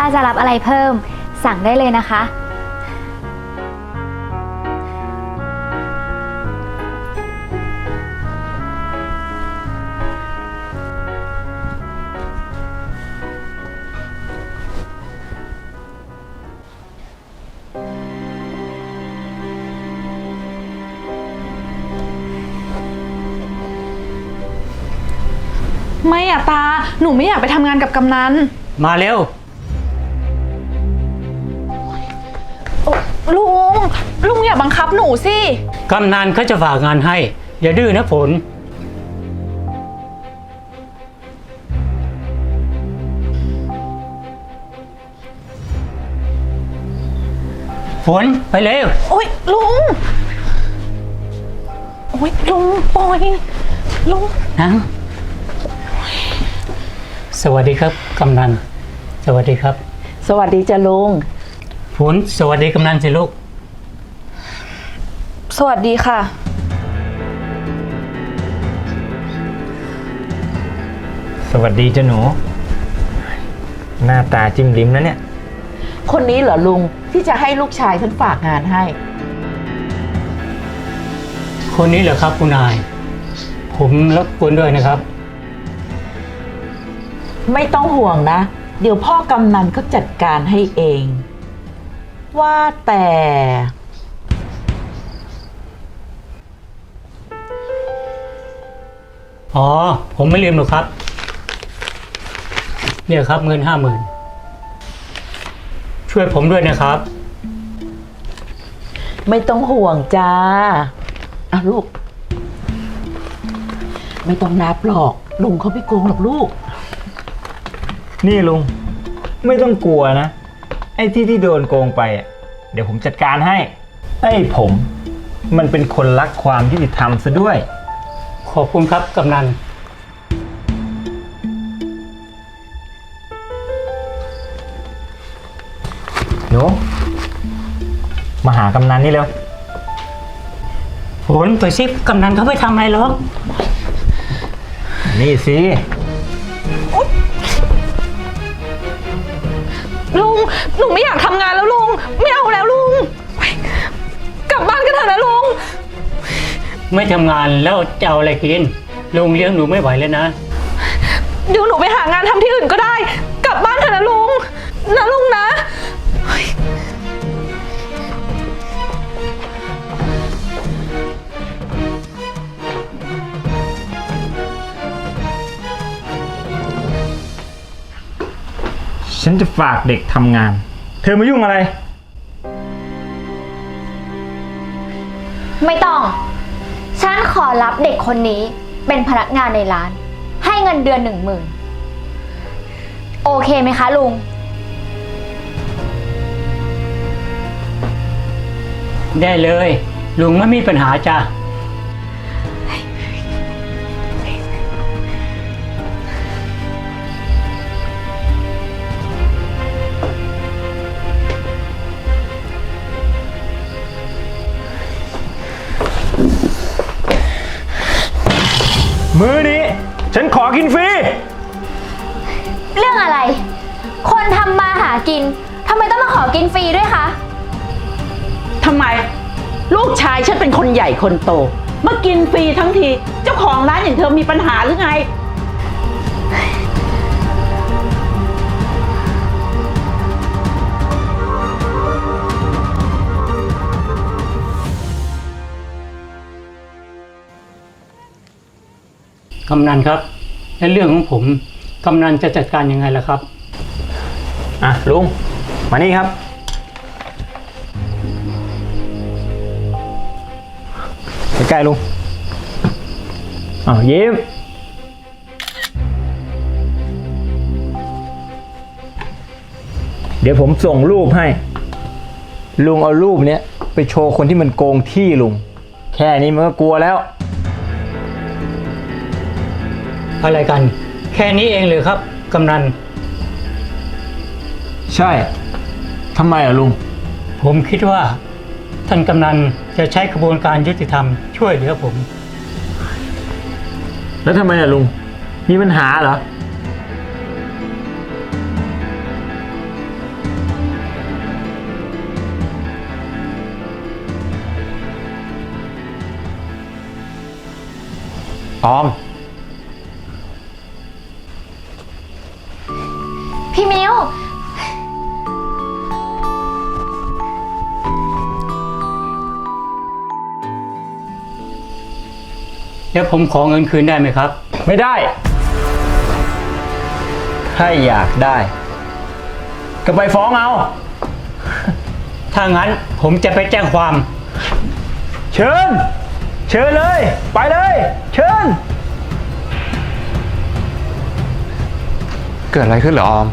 ถ้าจะรับอะไรเพิ่ม สั่งได้เลยนะคะ ไม่อะตา หนูไม่อยากไปทำงานกับกำนัน มาเร็ว บังคับหนูสิ กำนันเขาจะฝากงานให้ อย่าดื้อนะฝนฝนไปเร็ว โอ๊ยลุง โอ๊ยลุงปล่อยลุง นะสวัสดีครับ กำนัน สวัสดีครับ สวัสดีจ้ะลุงฝนสวัสดีกำนันสิลูก สวัสดีค่ะ สวัสดีจ้าหนู หน้าตาจิ้มลิ้มนะเนี่ย คนนี้เหรอลุงที่จะให้ลูกชายฉันฝากงานให้ คนนี้เหรอครับคุณนาย ผมรบกวนด้วยนะครับ ไม่ต้องห่วงนะ เดี๋ยวพ่อกำนันเขาจัดการให้เอง ว่าแต่ อ๋อ ผมไม่ลืมหรอกครับ เนี่ยครับเงินห้าหมื่นช่วยผมด้วยนะครับ ไม่ต้องห่วงจ้าอะลูก ไม่ต้องนับหรอก ลุงเขาไม่โกงหรอกลูก นี่ลุง ไม่ต้องกลัวนะ ไอ้ที่ที่โดนโกงไปอะเดี๋ยวผมจัดการให้ ไอ้ผม มันเป็นคนรักความยุติธรรมซะด้วย ขอบคุณครับกำนัน หนูมาหากำนันนี่เร็วฝนไปซิกำนันเขาไปทำอะไรหรอกนี่สิ ลุง หนูไม่อยากทำงานแล้วลุง ไม่เอาแล้วลุง กลับบ้านกันเถอะนะลุง ไม่ทำงานแล้วจะเอาอะไรกินลุงเลี้ยงหนูไม่ไหวแล้วนะ เดี๋ยวหนูไปหางานทำที่อื่นก็ได้ กลับบ้านเถอะนะลุง นะลุงนะ ฉันจะฝากเด็กทำงาน เธอมายุ่งอะไร ไม่ต้องฉันขอรับ เด็กคนนี้เป็นพนักงานในร้าน ให้เงินเดือนหนึ่งหมื่นโอเคไหมคะลุง ได้เลย ลุงไม่มีปัญหาจ้ะ กินฟรีด้วยคะทำไม ลูกชายฉันเป็นคนใหญ่คนโต มากินฟรีทั้งที เจ้าของร้านอย่างเธอมีปัญหาหรือไง กำนันครับและเรื่องของผม กำนันจะจัดการยังไงล่ะครับ อะลุง มานี่ครับ ใกล้ๆลุงอ้าวยิ้ม เดี๋ยวผมส่งรูปให้ ลุงเอารูปเนี้ยไปโชว์คนที่มันโกงที่ลุง แค่นี้มันก็กลัวแล้ว อะไรกัน แค่นี้เองเลยครับกำนัน ใช่ทำไมอะลุง ผมคิดว่า ท่านกำนันจะใช้กระบวนการยุติธรรมช่วยเหลือผม แล้วทำไมอะลุง มีปัญหาเหรอ ออม พี่มิว แล้วผมขอเงินคืนได้ไหมครับ ไม่ได้ ถ้าอยากได้ ก็ไปฟ้องเอา ถ้างั้นผมจะไปแจ้งความ เชิญ เชิญเลย ไปเลย เชิญ เกิดอะไรขึ้นเหรอออม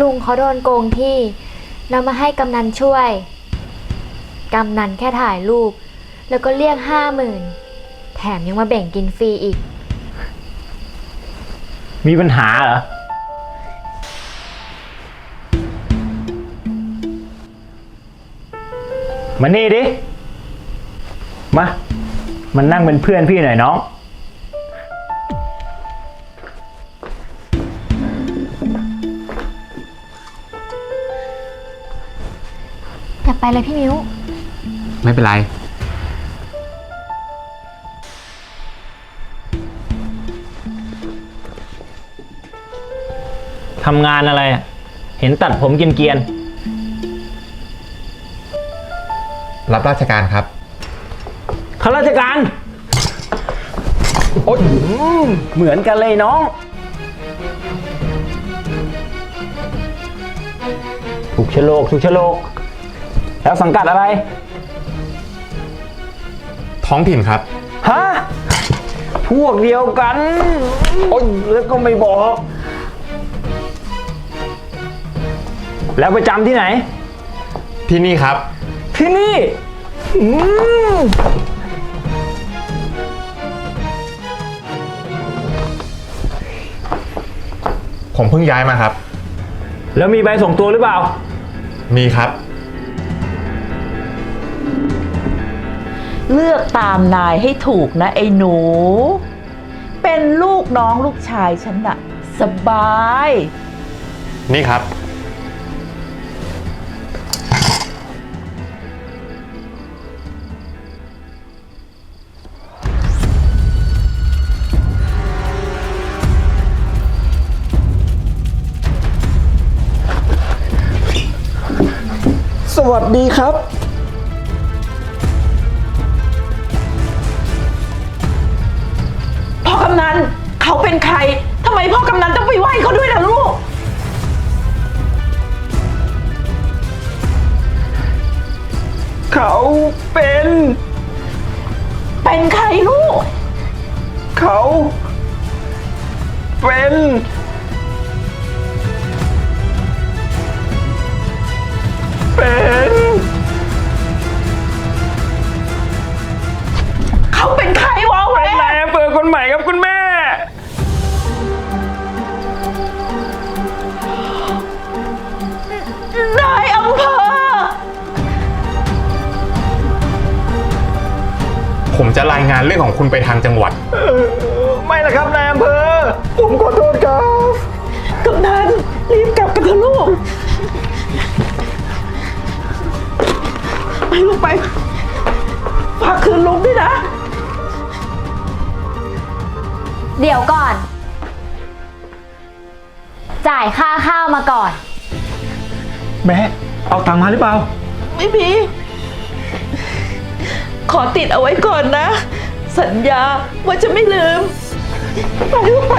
ลุงเขาโดนโกงที่ แล้วมาให้กำนันช่วย กำนันแค่ถ่ายรูป แล้วก็เรียกห้าหมื่นแถมยังมาแบ่งกินฟรีอีก มีปัญหาเหรอ มานี่ดิ มา มันนั่งเป็นเพื่อนพี่หน่อยน้อง อย่าไปเลยพี่มิว ไม่เป็นไร ทำงานอะไรอะเห็นตัดผมเกรียนรับราชการครับ ๆข้าราชการ โอ๊ยอืมเหมือนกันเลยน้อง ถูกชะโลกถูกชะโลก แล้วสังกัดอะไร ท้องถิ่นครับ ฮะ พวกเดียวกัน โอ๊ยแล้วก็ไม่บอก แล้วประจำที่ไหน ที่นี่ครับ ที่นี่ อืมผมเพิ่งย้ายมาครับ แล้วมีใบส่งตัวหรือเปล่า มีครับ เลือกตามนายให้ถูกนะไอ้หนู เป็นลูกน้องลูกชายฉันน่ะสบาย นี่ครับ สวัสดีครับ เขาเป็นใครทำไมพ่อกำนันต้องไปไหว้เขาด้วยล่ะลูก เขาเป็น เป็นใครลูก เขา เป็น เป็น ผมจะรายงานเรื่องของคุณไปทางจังหวัด ไม่ละครับนายอำเภอ ผมขอโทษครับกำนันรีบกลับกันเถอะลูก ไปลูกไป ฝากคืนลุงด้วยนะ เดี๋ยวก่อน จ่ายค่าข้าวมาก่อน แม่ เอาตังค์มาหรือเปล่า ไม่มี ขอติดเอาไว้ก่อนนะ สัญญาว่าจะไม่ลืม ไปไป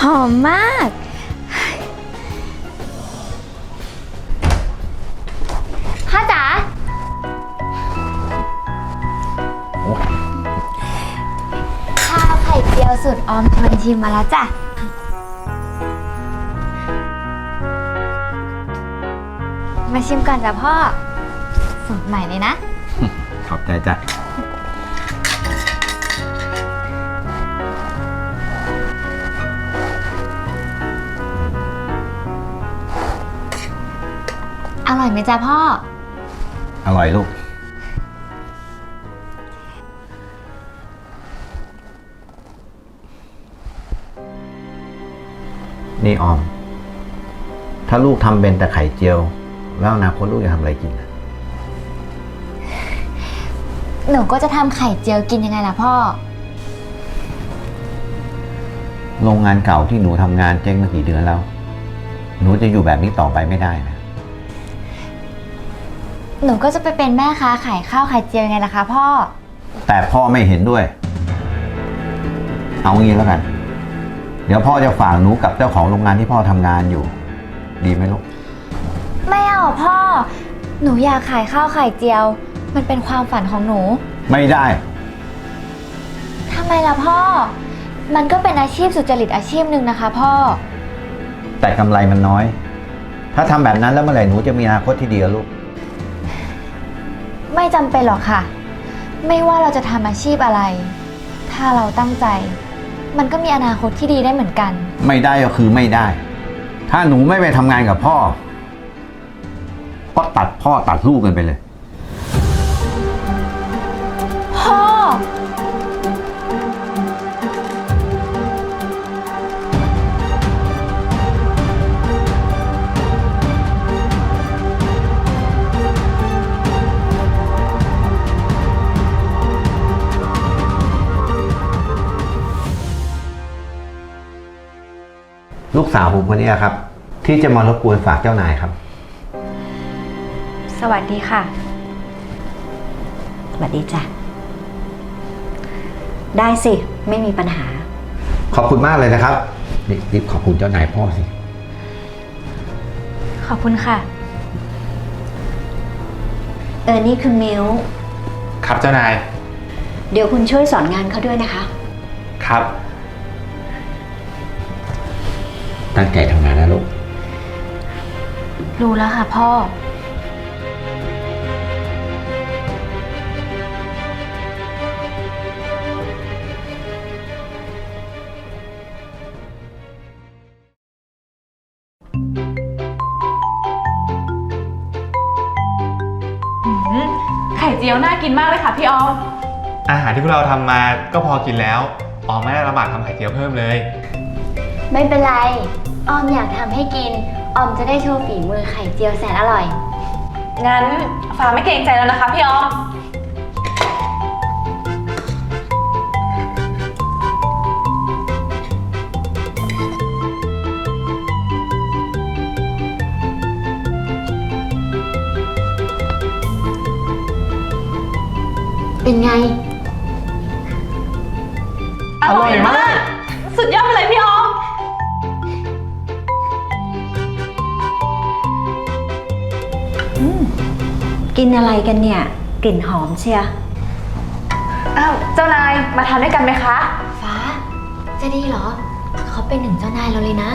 หอมมาก พ่อจ๋า ข้าวไข่เจียวสุดออมชวนชิมมาแล้วจ้ะ มาชิมก่อนจ้ะพ่อสูตรใหม่เลยนะ ขอบใจจ้ะ อร่อยไหมจ๊ะพ่อ อร่อยลูก นี่ออม ถ้าลูกทำเป็นแต่ไข่เจียว แล้วอนาคตลูกจะทำอะไรกินน่ะหนูก็จะทำไข่เจียวกินยังไงล่ะพ่อ โรงงานเก่าที่หนูทำงานเจ๊งมากี่เดือนแล้ว หนูจะอยู่แบบนี้ต่อไปไม่ได้นะ หนูก็จะไปเป็นแม่ค้าขายข้าวไข่เจียวยังไงล่ะคะพ่อ แต่พ่อไม่เห็นด้วย เอางี้แล้วกัน เดี๋ยวพ่อจะฝากหนูกับเจ้าของโรงงานที่พ่อทำงานอยู่ ดีไหมลูก ไม่เอาพ่อ หนูอยากขายข้าวไข่เจียว มันเป็นความฝันของหนูไม่ได้ ทำไมล่ะพ่อ มันก็เป็นอาชีพสุจริตอาชีพหนึ่งนะคะพ่อ แต่กำไรมันน้อย ถ้าทำแบบนั้นแล้วเมื่อไหร่หนูจะมีอนาคตที่ดีกับลูก ไม่จำเป็นหรอกค่ะ ไม่ว่าเราจะทำอาชีพอะไร ถ้าเราตั้งใจ มันก็มีอนาคตที่ดีได้เหมือนกัน ไม่ได้ก็คือไม่ได้ ถ้าหนูไม่ไปทำงานกับพ่อ ก็ตัดพ่อตัดลูกกันไปเลย ลูกสาวผมคนนี้ครับ ที่จะมารบกวนฝากเจ้านายครับ สวัสดีค่ะ สวัสดีจ้ะ ได้สิ ไม่มีปัญหา ขอบคุณมากเลยนะครับนี่รีบขอบคุณเจ้านายพ่อสิ ขอบคุณค่ะ เออ นี่คือมิวครับเจ้านาย เดี๋ยวคุณช่วยสอนงานเขาด้วยนะคะ ครับ ตั้งใจทำงานนะลูก รู้แล้วค่ะพ่อไข่เจียวน่ากินมากเลยค่ะพี่ออม อาหารที่พวกเราทำมาก็พอกินแล้ว ออมไม่ได้ลำบากทำไข่เจียวเพิ่มเลย ไม่เป็นไร ออมอยากทำให้กิน ออมจะได้โชว์ฝีมือไข่เจียวแสนอร่อย งั้นฟ้าไม่เกรงใจแล้วนะคะพี่ออม เป็นไง อร่อยมาก สุดยอดไปเลย นอะไรกันเนี่ย กลิ่นหอมเชียร์อ้าวเจ้านายมาทานด้วยกันไหมคะ ฟ้า จะดีเหรอ เขาเป็นหนึ่งเจ้านายเราเลยนะ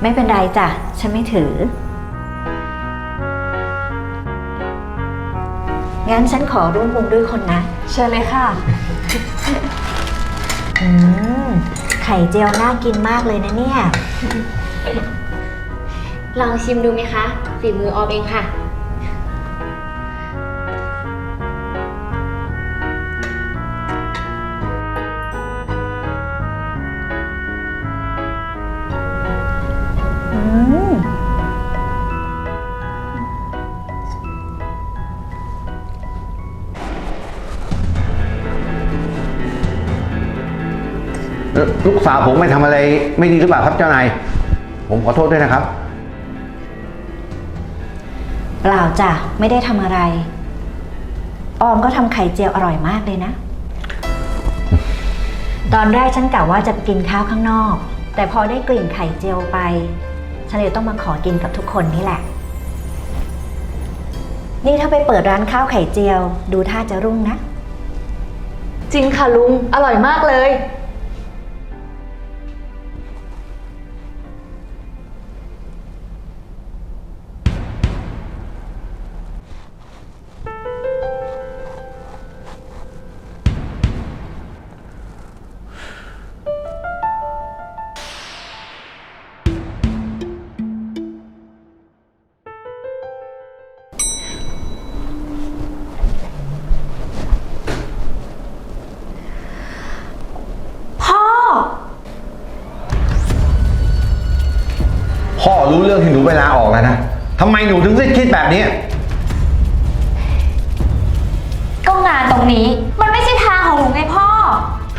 ไม่เป็นไรจ้ะ ฉันไม่ถือ งั้นฉันขอร่วมวงด้วยคนนะ เชิญเลยค่ะ อืม ไข่เจียวน่ากินมากเลยนะเนี่ย ลองชิมดูไหมคะ ฝีมือออมเองค่ะาวผมไม่ทำอะไรไม่ดีหรือเปล่าครับเจ้านาย ผมขอโทษด้วยนะครับ เปล่าจ้ะไม่ได้ทำอะไร ออมก็ทำไข่เจียวอร่อยมากเลยนะ ตอนแรกฉันกะว่าจะไปกินข้าวข้างนอก แต่พอได้กลิ่นไข่เจียวไป ฉันเลยต้องมาขอกินกับทุกคนนี่แหละ นี่ถ้าไปเปิดร้านข้าวไข่เจียว ดูท่าจะรุ่งนะ จริงค่ะลุง อร่อยมากเลย รู้เรื่องที่หนูไปลาออกแล้วนะทำไมหนูถึงได้คิดแบบนี้ ก็งานตรงนี้มันไม่ใช่ทางของหนูไงพ่อ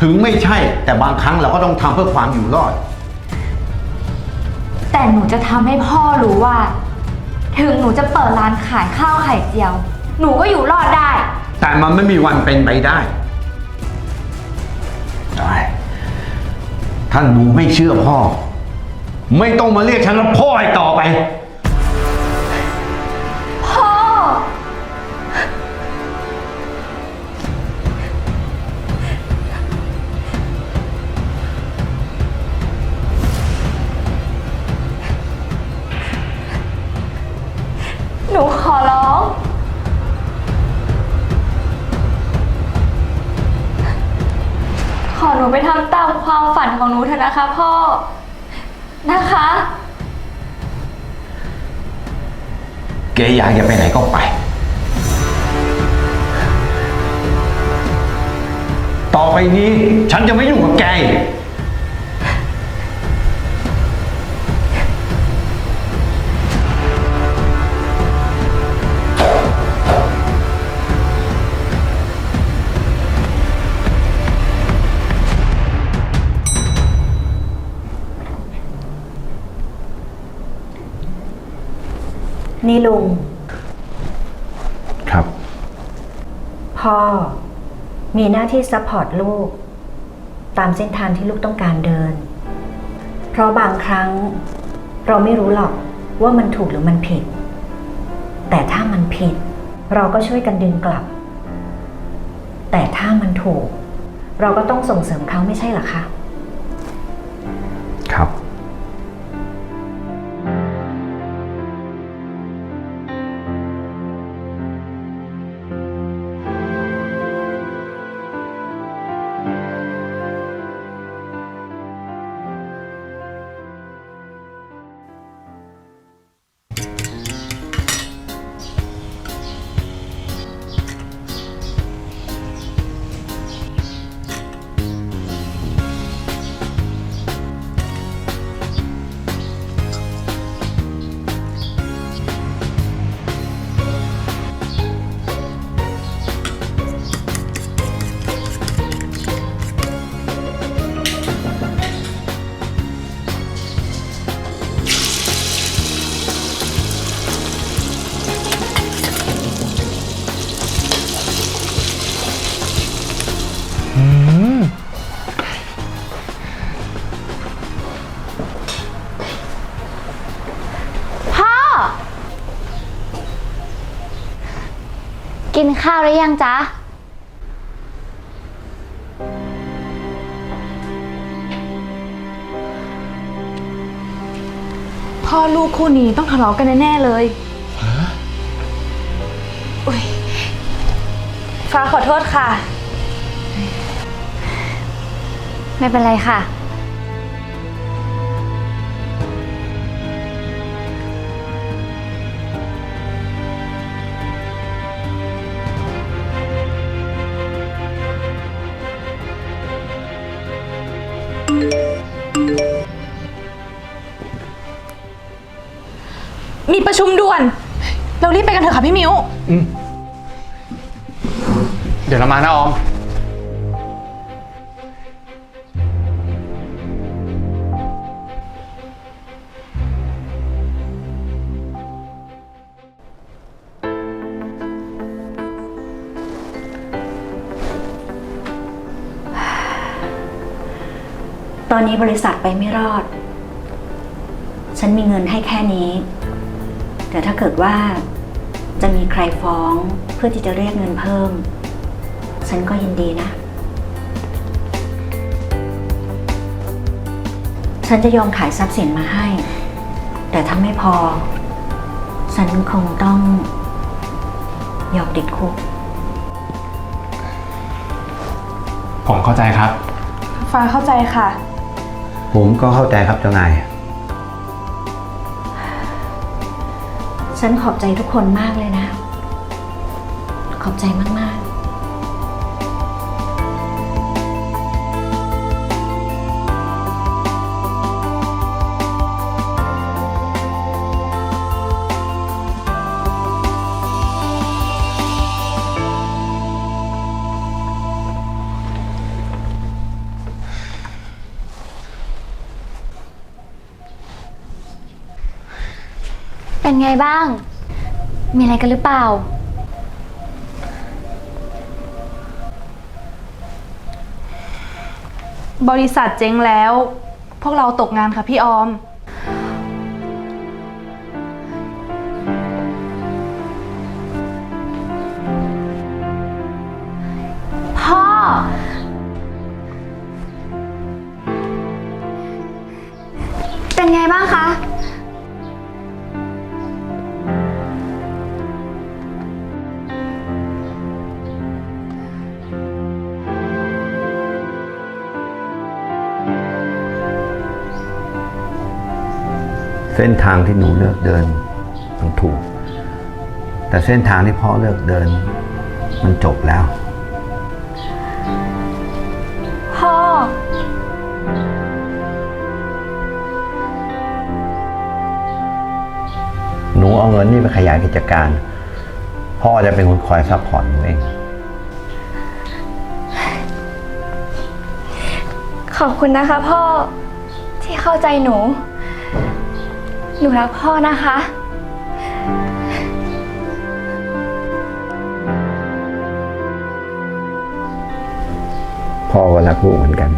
ถึงไม่ใช่ แต่บางครั้งเราก็ต้องทำเพื่อความอยู่รอด แต่หนูจะทำให้พ่อรู้ว่า ถึงหนูจะเปิดร้านขายข้าวไข่เจียว หนูก็อยู่รอดได้ แต่มันไม่มีวันเป็นไปได้ได้ถ้าหนูไม่เชื่อพ่อ ไม่ต้องมาเรียกฉันว่าพ่ออีกต่อไป พ่อ หนูขอร้อง ขอหนูไปทำตามความฝันของหนูเถอะนะคะพ่อ นะคะ แกอยากจะไปไหนก็ไป ต่อไปนี้ฉันจะไม่ยุ่งกับแกอีก นี่ลุง ครับ พ่อ มีหน้าที่ซัพพอร์ตลูก ตามเส้นทางที่ลูกต้องการเดิน เพราะบางครั้ง เราไม่รู้หรอกว่ามันถูกหรือมันผิด แต่ถ้ามันผิด เราก็ช่วยกันดึงกลับ แต่ถ้ามันถูก เราก็ต้องส่งเสริมเขาไม่ใช่เหรอคะ กินข้าวหรือยังจ๊ะ พ่อลูกคู่นี้ต้องทะเลาะกันแน่ๆเลยอุ๊ยฟ้าขอโทษค่ะ ไม่เป็นไรค่ะ เรารีบไปกันเถอะค่ะพี่มิวเดี๋ยวเรามานะออม ตอนนี้บริษัทไปไม่รอด ฉันมีเงินให้แค่นี้ แต่ถ้าเกิดว่าจะมีใครฟ้องเพื่อที่จะเรียกเงินเพิ่ม ฉันก็ยินดีนะ ฉันจะยอมขายทรัพย์สินมาให้ แต่ถ้าไม่พอ ฉันคงต้องยอมติดคุก ผมเข้าใจครับ ฟ้าเข้าใจค่ะ ผมก็เข้าใจครับเจ้านาย ฉันขอบใจทุกคนมากเลยนะ ขอบใจมากๆ เป็นไงบ้าง มีอะไรกันหรือเปล่า บริษัทเจ๊งแล้ว พวกเราตกงานค่ะพี่ออม เส้นทางที่หนูเลือกเดินมันถูก แต่เส้นทางที่พ่อเลือกเดิน มันจบแล้ว พ่อ หนูเอาเงินนี่ไปขยายกิจการ พ่อจะเป็นคนคอยซัพพอร์ตหนูเอง ขอบคุณนะคะพ่อที่เข้าใจหนูห นูรักพ่อนะคะ พ่อก็รักลูกเหมือนกัน